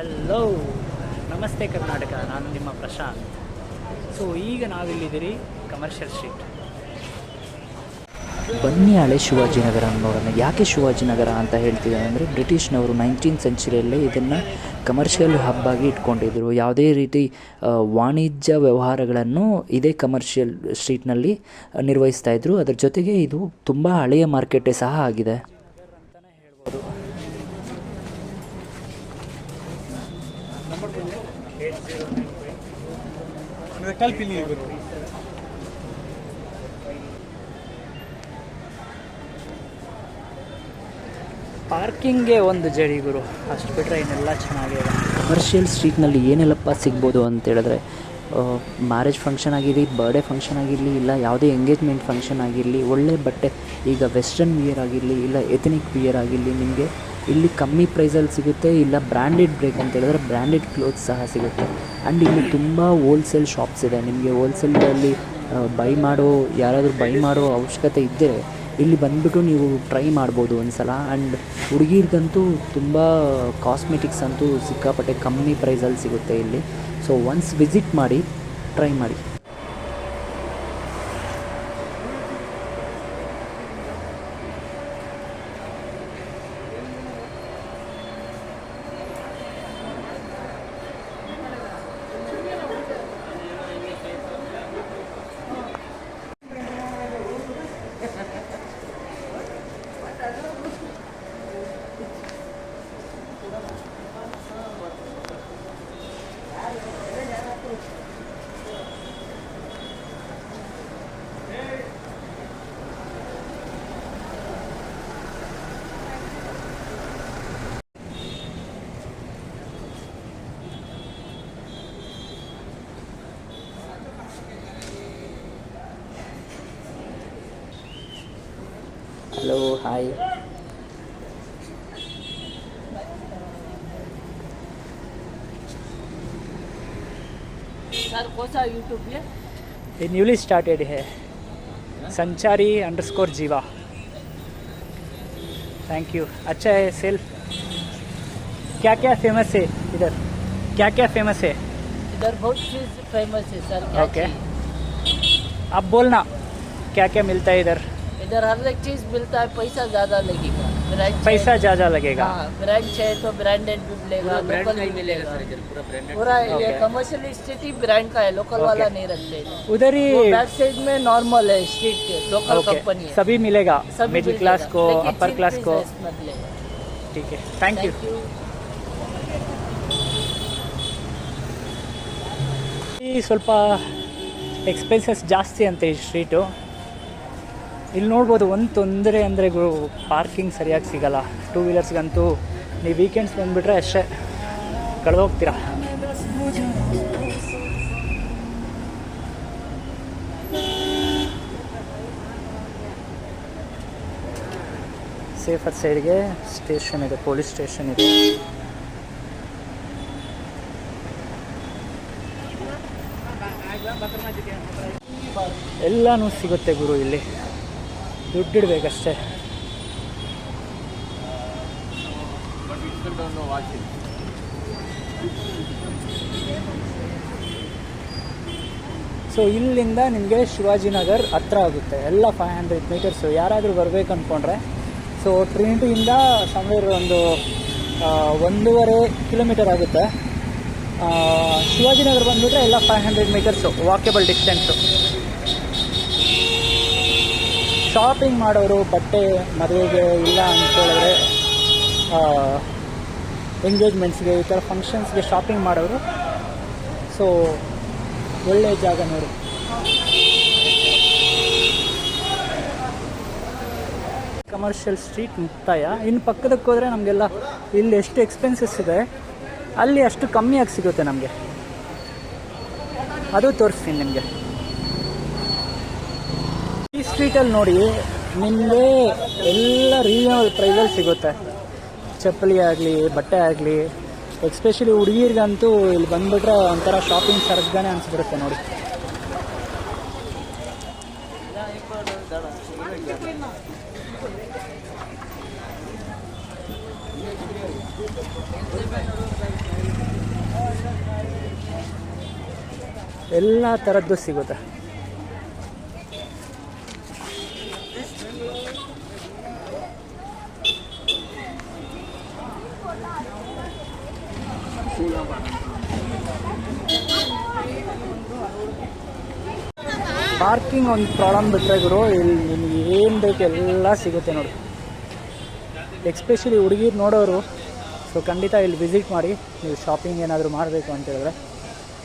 Hello ನಮಸ್ತೆ ಕರ್ನಾಟಕ. ನಾನು ನಿಮ್ಮ ಪ್ರಶಾಂತ್. ಸೊ ಈಗ ನಾವಿಲ್ಲಿದ್ದೀರಿ ಕಮರ್ಷಿಯಲ್ ಸ್ಟ್ರೀಟ್ ಬನ್ನಿ ಹಳೆ ಶಿವಾಜಿನಗರ ನೋಡೋಣ ಯಾಕೆ ಶಿವಾಜಿನಗರ ಅಂತ ಹೇಳ್ತಿದ್ದಾರೆ ಅಂದರೆ ಬ್ರಿಟಿಷ್ನವರು ನೈನ್ಟೀನ್ ಸೆಂಚುರಿಯಲ್ಲೇ ಇದನ್ನು ಕಮರ್ಷಿಯಲ್ ಹಬ್ ಆಗಿ ಇಟ್ಕೊಂಡಿದ್ರು. ಯಾವುದೇ ರೀತಿ ವಾಣಿಜ್ಯ ವ್ಯವಹಾರಗಳನ್ನು ಇದೇ ಕಮರ್ಷಿಯಲ್ ಸ್ಟ್ರೀಟ್ನಲ್ಲಿ ನಿರ್ವಹಿಸ್ತಾ ಇದ್ದರು ಅದರ ಜೊತೆಗೆ ಇದು ತುಂಬ ಹಳೆಯ ಮಾರ್ಕೆಟೇ ಸಹ ಆಗಿದೆ. ಪಾರ್ಕಿಂಗ್ಗೆ ಒಂದು ಜಡಿ ಗುರು. ಅಷ್ಟು ಬಿಟ್ಟರೆ ಇನ್ನೆಲ್ಲ ಚೆನ್ನಾಗಿದೆ. ಕಮರ್ಷಿಯಲ್ ಸ್ಟ್ರೀಟ್ನಲ್ಲಿ ಏನೆಲ್ಲಪ್ಪ ಸಿಗ್ಬೋದು ಅಂತ ಹೇಳಿದ್ರೆ ಮ್ಯಾರೇಜ್ ಫಂಕ್ಷನ್ ಆಗಿರಲಿ ಬರ್ಡೇ ಫಂಕ್ಷನ್ ಆಗಿರಲಿ, ಇಲ್ಲ ಯಾವುದೇ ಎಂಗೇಜ್ಮೆಂಟ್ ಫಂಕ್ಷನ್ ಆಗಿರಲಿ, ಒಳ್ಳೆ ಬಟ್ಟೆ, ಈಗ ವೆಸ್ಟರ್ನ್ ವಿಯರ್ ಆಗಿರಲಿ, ಇಲ್ಲ ಎಥನಿಕ್ ವಿಯರ್ ಆಗಿರಲಿ, ನಿಮಗೆ ಇಲ್ಲಿ ಕಮ್ಮಿ ಪ್ರೈಸಲ್ಲಿ ಸಿಗುತ್ತೆ, ಇಲ್ಲ ಬ್ರ್ಯಾಂಡೆಡ್ ಬ್ರೇಕ್ ಅಂತ ಹೇಳಿದ್ರೆ ಬ್ರ್ಯಾಂಡೆಡ್ ಕ್ಲೋತ್ ಸಹ ಸಿಗುತ್ತೆ. ಆ್ಯಂಡ್ ಇಲ್ಲಿ ತುಂಬ ಹೋಲ್ಸೇಲ್ ಶಾಪ್ಸ್ ಇದೆ. ನಿಮಗೆ ಹೋಲ್ಸೇಲಲ್ಲಿ ಬೈ ಮಾಡೋ, ಯಾರಾದರೂ ಬೈ ಮಾಡೋ ಅವಶ್ಯಕತೆ ಇದ್ದರೆ ಇಲ್ಲಿ ಬಂದುಬಿಟ್ಟು ನೀವು ಟ್ರೈ ಮಾಡ್ಬೋದು ಒಂದು ಸಲ ಆ್ಯಂಡ್ ಹುಡುಗಿರ್ಗಂತೂ ತುಂಬ ಕಾಸ್ಮೆಟಿಕ್ಸ್ ಅಂತೂ ಸಿಕ್ಕಾಪಟ್ಟೆ ಕಮ್ಮಿ ಪ್ರೈಸಲ್ಲಿ ಸಿಗುತ್ತೆ ಇಲ್ಲಿ. ಸೊ ಒನ್ಸ್ ವಿಸಿಟ್ ಮಾಡಿ ಟ್ರೈ ಮಾಡಿ. हेलो हाय सर कौन यूट्यूब ये न्यूली स्टार्टेड है संचारी अंडरस्कोर जीवा थैंक यू अच्छा है सेल्फ क्या क्या फ़ेमस है इधर क्या क्या फ़ेमस है इधर बहुत चीज़ फ़ेमस है सर ओके okay. अब बोलना क्या क्या मिलता है इधर इधर हर एक चीज मिलता है पैसा ज्यादा लगेगा ब्रांड पैसा ज़्यादा लगेगा हाँ ब्रांड चाहिए तो ब्रांडेड भी मिलेगा लोकल भी मिलेगा पूरा ये Okay. कमर्शियल स्थिति ब्रांड का है लोकल वाला नहीं रखते इधर। उधर वो ही बैक साइड में नॉर्मल है स्ट्रीट के लोकल ओके कंपनी है सभी मिलेगा सभी मिडिल मिलेगा। क्लास को लेकिन अपर cheap क्लास price को है इसमें मिलेगा। ठीक है थैंक यू Thank you. ಈ ಸ್ವಲ್ಪ ಎಕ್ಸ್ಪೆನ್ಸಸ್ ಜಾಸ್ತಿ ಅಂತ ಈ ಸ್ಟ್ರೀಟು ಇಲ್ಲಿ ನೋಡ್ಬೋದು ಒಂದು ತೊಂದರೆ ಅಂದರೆ ಪಾರ್ಕಿಂಗ್ ಸರಿಯಾಗಿ ಸಿಗಲ್ಲ. ಟೂ ವೀಲರ್ಸ್ಗಂತೂ ನೀವು ವೀಕೆಂಡ್ಸ್ ಬಂದುಬಿಟ್ರೆ ಅಷ್ಟೇ. ಕಳೆದೋಗ್ತೀರಾ? ಸೇಫರ್ ಸೈಡ್ಗೆ ಸ್ಟೇಷನ್ ಇದೆ ಪೊಲೀಸ್ ಸ್ಟೇಷನ್ ಇದೆ. ಎಲ್ಲಾನು ಸಿಗುತ್ತೆ ಗುರು ಇಲ್ಲಿ. ದುಡ್ಡಿಡ್ಬೇಕಷ್ಟೇ ಸೊ ಇಲ್ಲಿಂದ ನಿಮಗೆ ಶಿವಾಜಿನಗರ್ ಹತ್ರ ಆಗುತ್ತೆ. ಎಲ್ಲ ಫೈವ್ ಹಂಡ್ರೆಡ್ ಮೀಟರ್ಸು ಯಾರಾದರೂ ಬರಬೇಕು ಅಂದ್ಕೊಂಡ್ರೆ ಸೊ ಟ್ರಿನಿಟಿಯಿಂದ ಸಮ್ವೇರ್ ಒಂದು ಒಂದೂವರೆ ಕಿಲೋಮೀಟರ್ ಆಗುತ್ತೆ. ಶಿವಾಜಿನಗರ ಬಂದುಬಿಟ್ರೆ ಎಲ್ಲ five hundred metres walkable distance shopping ಮಾಡೋರು ಬಟ್ಟೆ ಮದುವೆಗೆ ಇಲ್ಲ ಅಂತ ಹೇಳಿದ್ರೆ ಎಂಗೇಜ್ಮೆಂಟ್ಸ್ಗೆ ಈ ಥರ ಫಂಕ್ಷನ್ಸ್ಗೆ ಶಾಪಿಂಗ್ ಮಾಡೋರು ಸೊ ಒಳ್ಳೆಯ ಜಾಗ ನೋಡಿ. ಕಮರ್ಷಿಯಲ್ ಸ್ಟ್ರೀಟ್ ಮುಕ್ತಾಯ. ಇನ್ನು ಪಕ್ಕದಕ್ಕೆ ಹೋದರೆ ನಮಗೆಲ್ಲ ಇಲ್ಲಿ ಎಷ್ಟು ಎಕ್ಸ್ಪೆನ್ಸಸ್ ಇದೆ, ಅಲ್ಲಿ ಅಷ್ಟು ಕಮ್ಮಿಯಾಗಿ ಸಿಗುತ್ತೆ ನಮಗೆ. ಅದು ತೋರಿಸ್ತೀನಿ ನಿಮಗೆ. ಸ್ಟ್ರೀಟಲ್ಲಿ ನೋಡಿ, ನಿಮಗೆ ಎಲ್ಲ ರೀಸನಬಲ್ ಪ್ರೈಸಲ್ಲಿ ಸಿಗುತ್ತೆ. ಚಪ್ಪಲಿ ಆಗಲಿ, ಬಟ್ಟೆ ಆಗಲಿ ಎಕ್ಸ್ಪೆಷಲಿ ಹುಡುಗಿರ್ಗಂತೂ ಇಲ್ಲಿ ಬಂದುಬಿಟ್ರೆ ಒಂಥರ ಶಾಪಿಂಗ್ ಸರ್ಗಾನೆ ಅನಿಸ್ಬಿಡುತ್ತೆ ನೋಡಿ. ಎಲ್ಲ ಥರದ್ದು ಸಿಗುತ್ತೆ. ಪಾರ್ಕಿಂಗ್ ಒಂದು ಪ್ರಾಬ್ಲಮ್ ಬಿಟ್ಟರೆ ಗುರು, ಇಲ್ಲಿ ನಿಮಗೆ ಏನು ಬೇಕು ಎಲ್ಲ ಸಿಗುತ್ತೆ ನೋಡಿ. ಎಕ್ಸ್ಪೆಷಲಿ ಹುಡುಗಿರು ನೋಡೋರು ಸೊ ಖಂಡಿತ ಇಲ್ಲಿ ವಿಸಿಟ್ ಮಾಡಿ, ನೀವು ಶಾಪಿಂಗ್ ಏನಾದರೂ ಮಾಡಬೇಕು ಅಂತ ಹೇಳಿದ್ರೆ.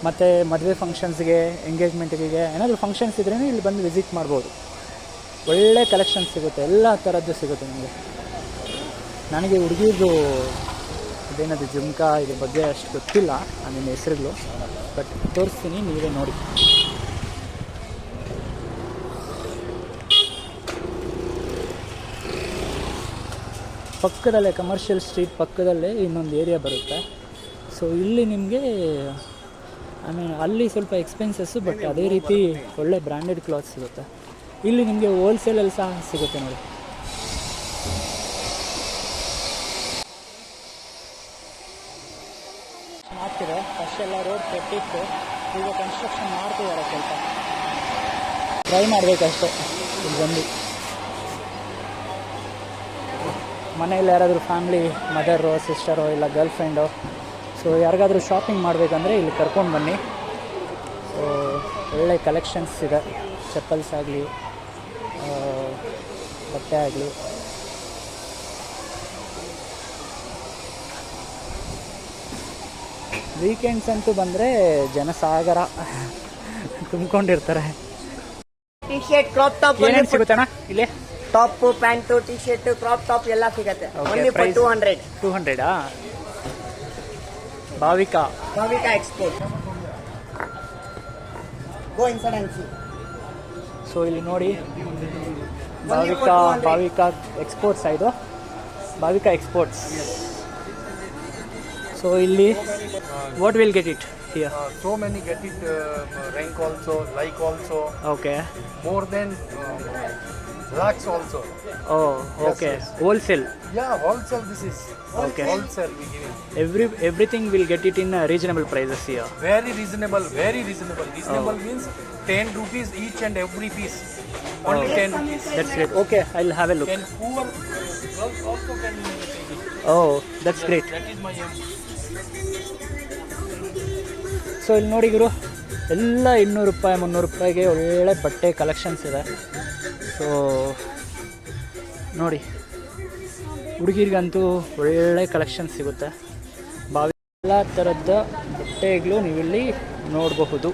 ಮತ್ತು ಮದುವೆ ಫಂಕ್ಷನ್ಸ್ಗೆ ಎಂಗೇಜ್ಮೆಂಟ್ಗೆ ಏನಾದರೂ ಫಂಕ್ಷನ್ಸ್ ಇದ್ರೇ ಇಲ್ಲಿ ಬಂದು ವಿಸಿಟ್ ಮಾಡ್ಬೋದು. ಒಳ್ಳೆ ಕಲೆಕ್ಷನ್ ಸಿಗುತ್ತೆ, ಎಲ್ಲ ಥರದ್ದು ಸಿಗುತ್ತೆ ನಿಮಗೆ. ನನಗೆ ಹುಡುಗಿದು ಅದೇನದು ಜುಮ್ಕಾ ಇದ್ರ ಬಗ್ಗೆ ಅಷ್ಟು ಗೊತ್ತಿಲ್ಲ ನಿಮ್ಮ ಹೆಸರುಗಳು ಬಟ್ ತೋರಿಸ್ತೀನಿ, ನೀವೇ ನೋಡಿ. ಪಕ್ಕದಲ್ಲೇ ಕಮರ್ಷಿಯಲ್ ಸ್ಟ್ರೀಟ್ ಪಕ್ಕದಲ್ಲೇ ಇನ್ನೊಂದು ಏರಿಯಾ ಬರುತ್ತೆ. ಸೊ ಇಲ್ಲಿ ನಿಮಗೆ ಐ ಮೀನ್ ಅಲ್ಲಿ ಸ್ವಲ್ಪ ಎಕ್ಸ್ಪೆನ್ಸಸ್ಸು ಬಟ್ ಅದೇ ರೀತಿ ಒಳ್ಳೆ ಬ್ರ್ಯಾಂಡೆಡ್ ಕ್ಲಾತ್ ಸಿಗುತ್ತೆ. ಇಲ್ಲಿ ನಿಮಗೆ ಹೋಲ್ಸೇಲಲ್ಲಿ ಸಹ ಸಿಗುತ್ತೆ ನೋಡಿ. ಮಾಡ್ತಿದೆ ಫಸ್ಟ್ ಎಲ್ಲ ರೋಡ್ ಕೆಟ್ಟಿತ್ತು ಈಗ ಕನ್ಸ್ಟ್ರಕ್ಷನ್ ಮಾಡ್ತಿದ್ದಾರೆ ಸ್ವಲ್ಪ. ಟ್ರೈ ಮಾಡಬೇಕಷ್ಟೇ. ಇಲ್ಲಿ ಬಂದು. ಮನೆಯಲ್ಲಿ ಯಾರಾದರೂ ಫ್ಯಾಮ್ಲಿ ಮದರು ಸಿಸ್ಟರೋ ಇಲ್ಲ ಗರ್ಲ್ ಫ್ರೆಂಡು ಸೊ ಯಾರಿಗಾದರೂ ಶಾಪಿಂಗ್ ಮಾಡಬೇಕಂದ್ರೆ ಇಲ್ಲಿ ಕರ್ಕೊಂಡು ಬನ್ನಿ. ಸೊ ಒಳ್ಳೆ ಕಲೆಕ್ಷನ್ಸ್ ಇದೆ. ಚಪ್ಪಲ್ಸ್ ಆಗಲಿ ಬಟ್ಟೆ ಆಗಲಿ. ವೀಕೆಂಡ್ಸ್ ಅಂತೂ ಬಂದರೆ ಜನಸಾಗರ ತುಂಬಿಕೊಂಡಿರ್ತಾರೆ. ಟಿ ಶರ್ಟ್ ಕ್ರಾಪ್ ಟಾಪ್ ಏನೇನು ಸಿಗುತ್ತಣ್ಣ ಇಲ್ಲಿ? Top pants T shirt crop top ಎಲ್ಲ ಸಿಗುತ್ತೆ. Okay, only for two hundred two ಹಂಡ್ರೆಡಾ Bhavika. Bhavika export go inside so ಇಲ್ಲಿ ನೋಡಿ. ಭಾವಿಕಾ ಭಾವಿಕಾ ಎಕ್ಸ್ಪೋರ್ಟ್ಸ್ ಇದು? ಭಾವಿಕಾ ಎಕ್ಸ್ಪೋರ್ಟ್ಸ್ ಸೊ ಇಲ್ಲಿ what will get it here Uh, so many get it uh, also also, like also, okay more then uh, lakhs also. Oh, Yes, okay. yes. Wholesale. Yeah, wholesale this is. Okay. Wholesale we give. It. Every everything will get it in a reasonable prices here. Very reasonable, very reasonable. Reasonable means 10 rupees each and every piece. Only 10 rupees. great. Okay, I'll have a look. Can poor girls also can take it. Oh that's great. That is my aim. So ಇಲ್ಲಿ ನೋಡಿ ಗುರು ಎಲ್ಲ ಇನ್ನೂರು ರೂಪಾಯಿ ಮುನ್ನೂರು ರೂಪಾಯಿಗೆ ಒಳ್ಳೆ ಬಟ್ಟೆ collections ಇದೆ ಸೊ ನೋಡಿ, ಹುಡುಗಿರಿಗಂತೂ ಒಳ್ಳೆ ಕಲೆಕ್ಷನ್ ಸಿಗುತ್ತೆ. ಬಾವಿ ಎಲ್ಲ ಥರದ ಬಟ್ಟೆಗಳು ನೀವಿಲ್ಲಿ ನೋಡಬಹುದು.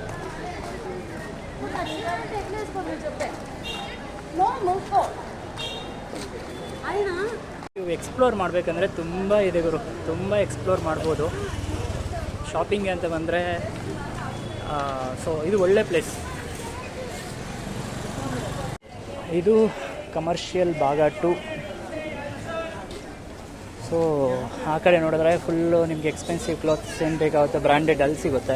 ನೀವು ಎಕ್ಸ್ಪ್ಲೋರ್ ಮಾಡಬೇಕಂದ್ರೆ ತುಂಬ ಇದೆ ಗುರು. ತುಂಬ ಎಕ್ಸ್ಪ್ಲೋರ್ ಮಾಡ್ಬೋದು. ಶಾಪಿಂಗ್ ಅಂತ ಬಂದರೆ ಸೊ ಇದು ಒಳ್ಳೆ ಪ್ಲೇಸ್ ಇದು ಕಮರ್ಷಿಯಲ್ ಭಾಗ ಟು ಸೊ ಆ ಕಡೆ ನೋಡಿದ್ರೆ ಫುಲ್ಲು ನಿಮಗೆ ಎಕ್ಸ್ಪೆನ್ಸಿವ್ ಕ್ಲಾತ್ಸ್ ಏನು ಬೇಕಾಗುತ್ತೆ ಬ್ರ್ಯಾಂಡೆಡ್ ಅಲ್ಲಿ ಸಿಗುತ್ತೆ.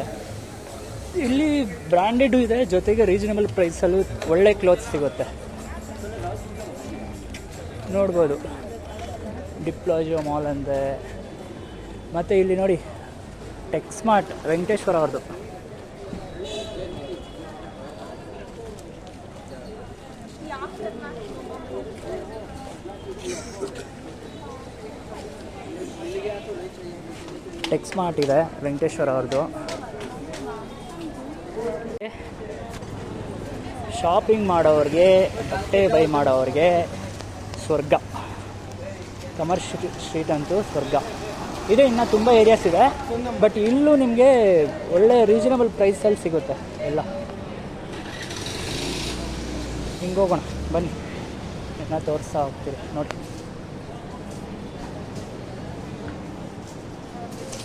ಇಲ್ಲಿ ಬ್ರ್ಯಾಂಡೆಡು ಇದೆ, ಜೊತೆಗೆ ರೀಸನಬಲ್ ಪ್ರೈಸಲ್ಲೂ ಒಳ್ಳೆ ಕ್ಲಾತ್ಸ್ ಸಿಗುತ್ತೆ. ನೋಡ್ಬೋದು. ಡಿಪ್ಲಾಜೋ ಮಾಲ್ ಅಂದೆ. ಮತ್ತು ಇಲ್ಲಿ ನೋಡಿ ಟೆಕ್ಸ್ಮಾರ್ಟ್ ವೆಂಕಟೇಶ್ವರ ಅವ್ರದ್ದು. ಟೆಕ್ ಮಾರ್ಟ್ ಇದೆ, ವೆಂಕಟೇಶ್ವರ ಅವ್ರದ್ದು. ಶಾಪಿಂಗ್ ಮಾಡೋರಿಗೆ, ಬಟ್ಟೆ ಬೈ ಮಾಡೋರಿಗೆ ಸ್ವರ್ಗ. ಕಮರ್ಷಿಯಲ್ ಸ್ಟ್ರೀಟ್ ಅಂತೂ ಸ್ವರ್ಗ. ಇದೆ, ಇನ್ನು ತುಂಬ ಏರಿಯಾಸ್ ಇದೆ ಬಟ್ ಇಲ್ಲೂ ನಿಮಗೆ ಒಳ್ಳೆ ರೀಸನಬಲ್ ಪ್ರೈಸಲ್ಲಿ ಸಿಗುತ್ತೆ, ಎಲ್ಲ. ಹಿಂಗೆ ಹೋಗೋಣ. ಬನ್ನಿ. ನಾ ತೋರಿಸ್ತಾ ಹೋಗ್ತೀರಿ, ನೋಡಿ.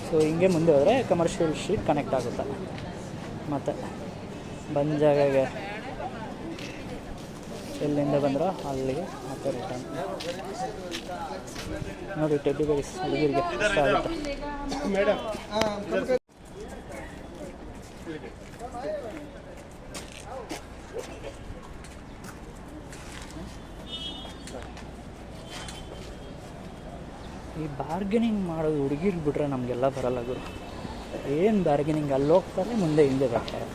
ಸೊ ಹಿಂಗೆ ಮುಂದೆ ಹೋದರೆ ಕಮರ್ಷಿಯಲ್ ಸ್ಟ್ರೀಟ್ ಕನೆಕ್ಟ್ ಆಗುತ್ತೆ. ಮತ್ತು ಬಂದ ಜಾಗಗೆ ಎಲ್ಲಿಂದ ಬಂದ್ರೋ ಅಲ್ಲಿಗೆ ಮತ್ತೆ ರಿಟರ್ನ್ ನೋಡಿ ಟೆಡ್ಡಿ ಬೈಸ್ ಹುಡುಗಿರಿಗೆ ಇಷ್ಟ ಆಗುತ್ತೆ. ಬಾರ್ಗೇನಿಂಗ್ ಮಾಡೋದು ಹುಡುಗಿರು ಬಿಟ್ರೆ ನಮಗೆಲ್ಲ ಬರಲ್ಲ ಗುರು. ಏನು ಬಾರ್ಗೆನಿಂಗ್ ಅಲ್ಲಿ ಹೋಗ್ತಾರೆ, ಮುಂದೆ ಹಿಂದೆ ಬರ್ತಾರೆ.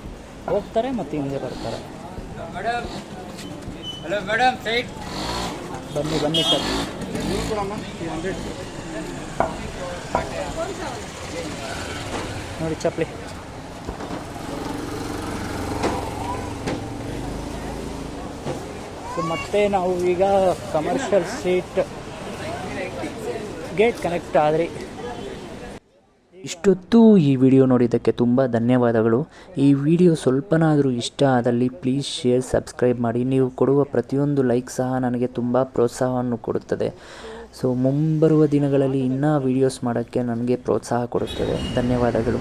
ಹೋಗ್ತಾರೆ ಮತ್ತು ಹಿಂದೆ ಬರ್ತಾರೆ. ಬನ್ನಿ ಬನ್ನಿ ಸರ್. ನೋಡಿ ಚಪ್ಪಲಿ. ಮತ್ತೆ ನಾವು ಈಗ ಕಮರ್ಷಿಯಲ್ ಸ್ಟ್ರೀಟ್ ಗೇಟ್ ಕನೆಕ್ಟ್ ಆದ್ರಿ. ಇಷ್ಟೊತ್ತು ಈ ವಿಡಿಯೋ ನೋಡಿದ್ದಕ್ಕೆ ತುಂಬ ಧನ್ಯವಾದಗಳು. ಈ ವಿಡಿಯೋ ಸ್ವಲ್ಪನಾದರೂ ಇಷ್ಟ ಆದಲ್ಲಿ ಪ್ಲೀಸ್ ಶೇರ್ ಸಬ್ಸ್ಕ್ರೈಬ್ ಮಾಡಿ. ನೀವು ಕೊಡುವ ಪ್ರತಿಯೊಂದು ಲೈಕ್ ಸಹ ನನಗೆ ತುಂಬ ಪ್ರೋತ್ಸಾಹವನ್ನು ಕೊಡುತ್ತದೆ. ಸೊ ಮುಂಬರುವ ದಿನಗಳಲ್ಲಿ ಇನ್ನೂ ವೀಡಿಯೋಸ್ ಮಾಡೋಕ್ಕೆ ನನಗೆ ಪ್ರೋತ್ಸಾಹ ಕೊಡುತ್ತದೆ. ಧನ್ಯವಾದಗಳು.